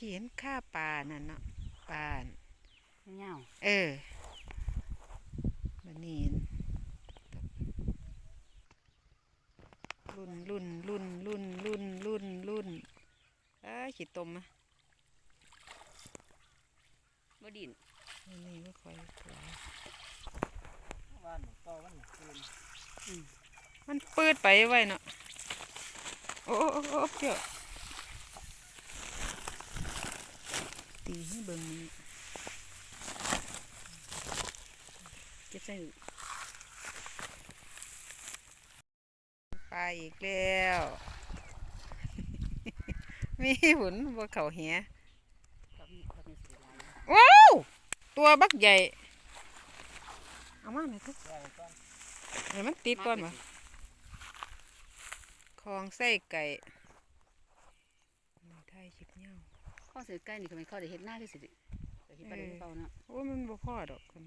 กี้เห็นข้าปลานั่นเนาะปลาน่ะเงาเออบันนี้รุ่นรุ่นรุ่นรุ่นรุ่นรุ่นรุ่นเอ้ยขีดตมอะบ่ดินอันนี้ก็ค่อยหลายบ้านต่อวันคืนมันปืดไปไว้เนาะ โอ้โอ้โอ้โอ้เจ้าตีให้เบิ่งนี่เก็บใส่ปลาอีกแล้ว มีหุ่นบ่เขาเหียกับกับมีสีลายว้าว ตัวบักใหญ่ เอามาไหมทุกว่าไปก่อนเดี๋ยวมันติดก่อนวะคล องไส้ไก่ไทยชิบเงาข้อเสือใกล้นี่ก็ไม่เข้าได้เห็นหน้าคือสิแต่เห็นปลาเด็กเปล่าเนาะโอ้ยมันบ่พอดอกคน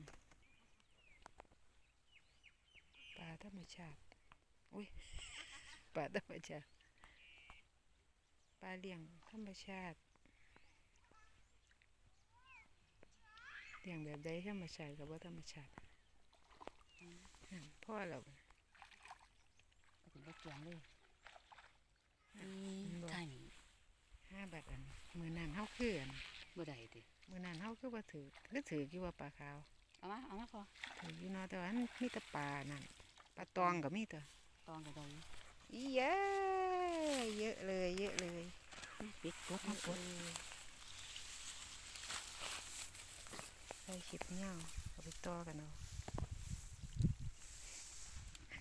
ปลาธรรมชาติอุ้ยปลาธรรมชาติปลาเลี้ยงธรรมชาติเลี้ยงแบบใดธรรมชาติกับว่าธรรมชาตินั่นพ่อเราเอาถึงได้เกียงเลยอืม ใช่นี่ห้าบาทอันมือนั่นเฮาคืออันบ่ได้ติมือนั่นเฮาคือว่าถือคือถือกี่ว่าปลาขาวเอามาเอามาพอถืออยู่เนาะแต่ว่ามันมีแต่ปลานั่นปลาตองก็มีแต่ตองกับดอยอีเยอะเยอะเลย เยอะเลยปิดกดเยมาอะกดเลยใส่ชิบเงาเอาไปต่อกันเอา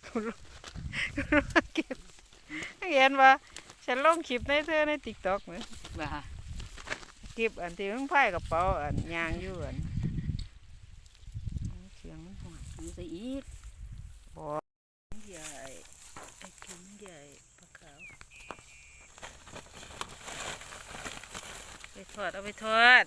คุณรู้คุณรู้ว่าเก็บเห็นว่า ฉันลงคลิปในเธอในติ๊กต็อกเหมือนว่าคลิปอันที่มึงพายกระเป๋าอันยางอยู่อันเสียงมันหอนทำใส่อีกบอใหญ่ไอ้กินใหญ่ปลาขาวไปทอดเอาไปทอด